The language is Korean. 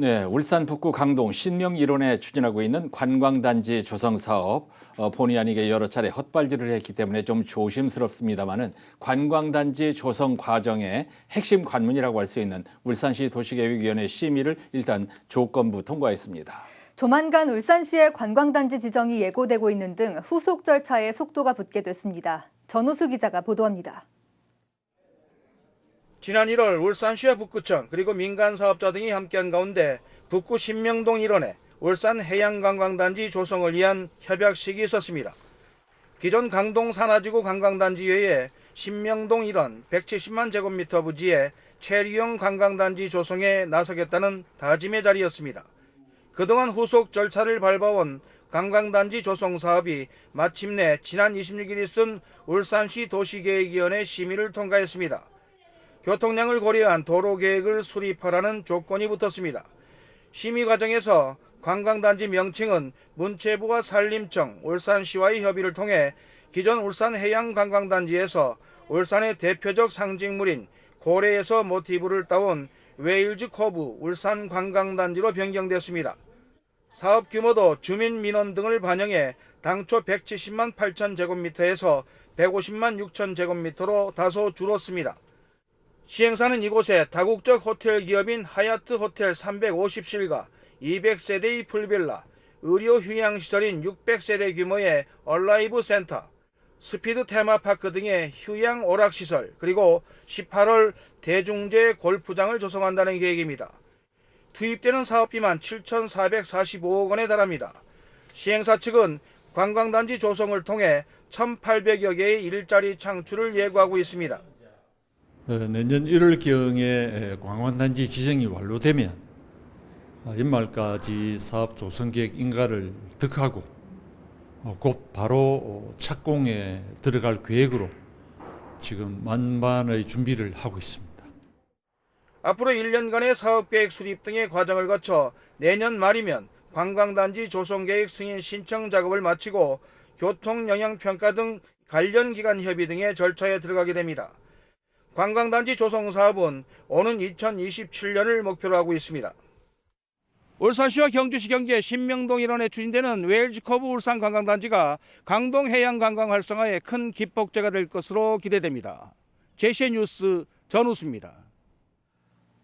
네, 울산 북구 강동 신명 일원에 추진하고 있는 관광단지 조성 사업 어, 본의 아니게 여러 차례 헛발질을 했기 때문에 좀 조심스럽습니다만은 관광단지 조성 과정의 핵심 관문이라고 할 수 있는 울산시 도시계획위원회 심의를 일단 조건부 통과했습니다. 조만간 울산시의 관광단지 지정이 예고되고 있는 등 후속 절차에 속도가 붙게 됐습니다. 전우수 기자가 보도합니다. 지난 1월 울산시와 북구청 그리고 민간 사업자 등이 함께한 가운데 북구 신명동 일원에 울산 해양관광단지 조성을 위한 협약식이 있었습니다. 기존 강동 산하지구 관광단지 외에 신명동 일원 170만 제곱미터 부지에 체류형 관광단지 조성에 나서겠다는 다짐의 자리였습니다. 그동안 후속 절차를 밟아온 관광단지 조성 사업이 마침내 지난 26일 있은 울산시 도시계획위원회 심의를 통과했습니다. 교통량을 고려한 도로 계획을 수립하라는 조건이 붙었습니다. 심의 과정에서 관광단지 명칭은 문체부와 산림청, 울산시와의 협의를 통해 기존 울산 해양관광단지에서 울산의 대표적 상징물인 고래에서 모티브를 따온 웨일즈 코브 울산 관광단지로 변경됐습니다. 사업 규모도 주민 민원 등을 반영해 당초 170만 8천 제곱미터에서 150만 6천 제곱미터로 다소 줄었습니다. 시행사는 이곳에 다국적 호텔 기업인 하얏트 호텔 350실과 200세대의 풀빌라, 의료 휴양시설인 600세대 규모의 얼라이브 센터, 스피드 테마파크 등의 휴양 오락시설, 그리고 18월 대중제 골프장을 조성한다는 계획입니다. 투입되는 사업비만 7,445억 원에 달합니다. 시행사 측은 관광단지 조성을 통해 1,800여 개의 일자리 창출을 예고하고 있습니다. 어, 내년 1월경에 관광단지 지정이 완료되면 어, 연말까지 사업 조성 계획 인가를 득하고 어, 곧 바로 어, 착공에 들어갈 계획으로 지금 만반의 준비를 하고 있습니다. 앞으로 1년간의 사업계획 수립 등의 과정을 거쳐 내년 말이면 관광단지 조성계획 승인 신청 작업을 마치고 교통영향평가 등 관련 기관 협의 등의 절차에 들어가게 됩니다. 관광단지 조성 사업은 오는 2027년을 목표로 하고 있습니다. 울산시와 경주시 경계 신명동 일원에 추진되는 웨일즈 커브 울산 관광단지가 강동 해양 관광 활성화에 큰 기폭제가 될 것으로 기대됩니다. 제시의 뉴스 전우수입니다.